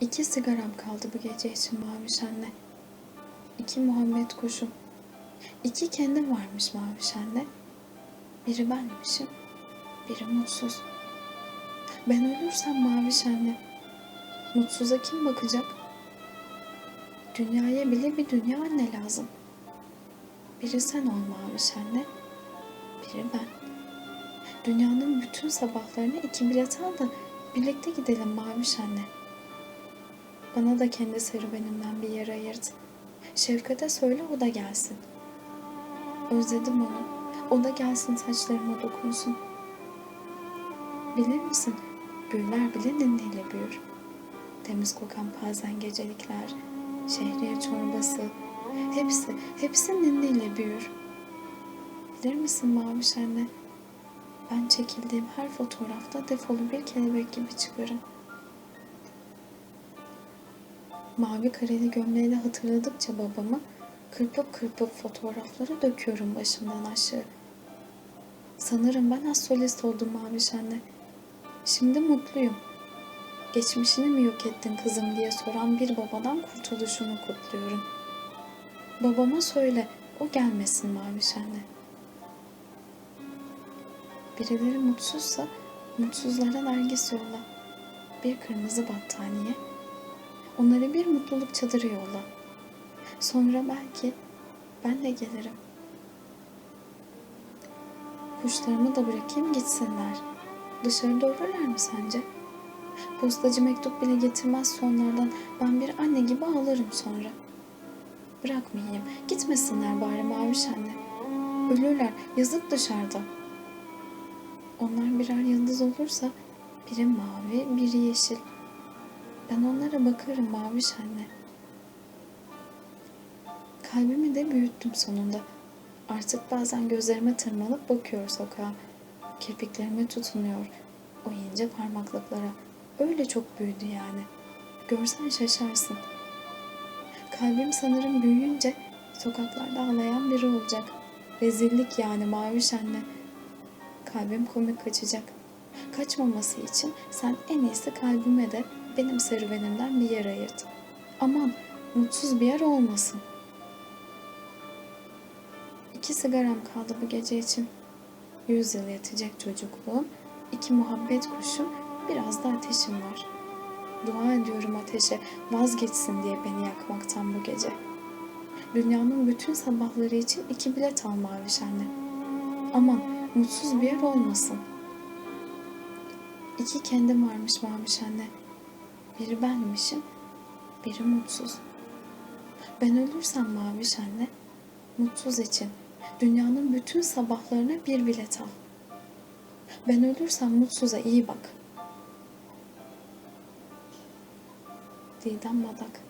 İki sigaram kaldı bu gece için Maviş anne. İki Muhammed kuşum. İki kendim varmış Maviş anne. Biri benmişim, biri mutsuz. Ben ölürsem Maviş anne, mutsuza kim bakacak? Dünyaya bile bir dünya anne lazım. Biri sen ol Maviş anne, biri ben. Dünyanın bütün sabahlarına iki bilet al da birlikte gidelim Maviş anne. Bana da kendi serüvenimden bir yer ayırt. Şefkat'e söyle o da gelsin. Özledim onu. O da gelsin saçlarıma dokunsun. Bilir misin? Güller bile ninniyle büyür. Temiz kokan bazen gecelikler, şehriye çorbası, hepsi, hepsi ninniyle büyür. Bilir misin Maviş anne? Ben çekildiğim her fotoğrafta defolu bir kelebek gibi çıkarım. Mavi kareli gömleğiyle hatırladıkça babamı kırpıp kırpıp fotoğrafları döküyorum başımdan aşağı. Sanırım ben az solist oldum Maviş anne. Şimdi mutluyum. Geçmişini mi yok ettin kızım diye soran bir babadan kurtuluşumu kutluyorum. Babama söyle, o gelmesin Maviş anne. Birileri mutsuzsa mutsuzlara nergis yolla. Bir kırmızı battaniye. Onlara bir mutluluk çadırı yolla. Sonra belki ben de gelirim. Kuşlarımı da bırakayım gitsinler. Dışarıda ölürler mi sence? Postacı mektup bile getirmez sonlardan ben bir anne gibi ağlarım sonra. Bırakmayayım. Gitmesinler bari Maviş anne. Ölürler. Yazık dışarıda. Onlar birer yıldız olursa biri mavi, biri yeşil. Ben onlara bakarım Maviş anne. Kalbimi de büyüttüm sonunda. Artık bazen gözlerime tırmanıp bakıyor sokağa. Kirpiklerime tutunuyor o ince parmaklıklara. Öyle çok büyüdü yani. Görsen şaşarsın. Kalbim sanırım büyüyünce sokaklarda ağlayan biri olacak. Rezillik yani Maviş anne. Kalbim komik kaçacak. Kaçmaması için sen en iyisi kalbime de benim serüvenimden bir yer ayırt. Aman mutsuz bir yer olmasın. İki sigaram kaldı bu gece için. Yüz yıl yetecek çocukluğum, iki muhabbet kuşum, biraz da ateşim var. Dua ediyorum ateşe vazgeçsin diye beni yakmaktan bu gece. Dünyanın bütün sabahları için iki bilet al Maviş anne. Aman mutsuz bir yer olmasın. İki kendim varmış Maviş anne. Biri benmişim, biri mutsuz. Ben ölürsem Maviş anne, mutsuz için dünyanın bütün sabahlarına bir bilet al. Ben ölürsem mutsuza iyi bak. Didem Badak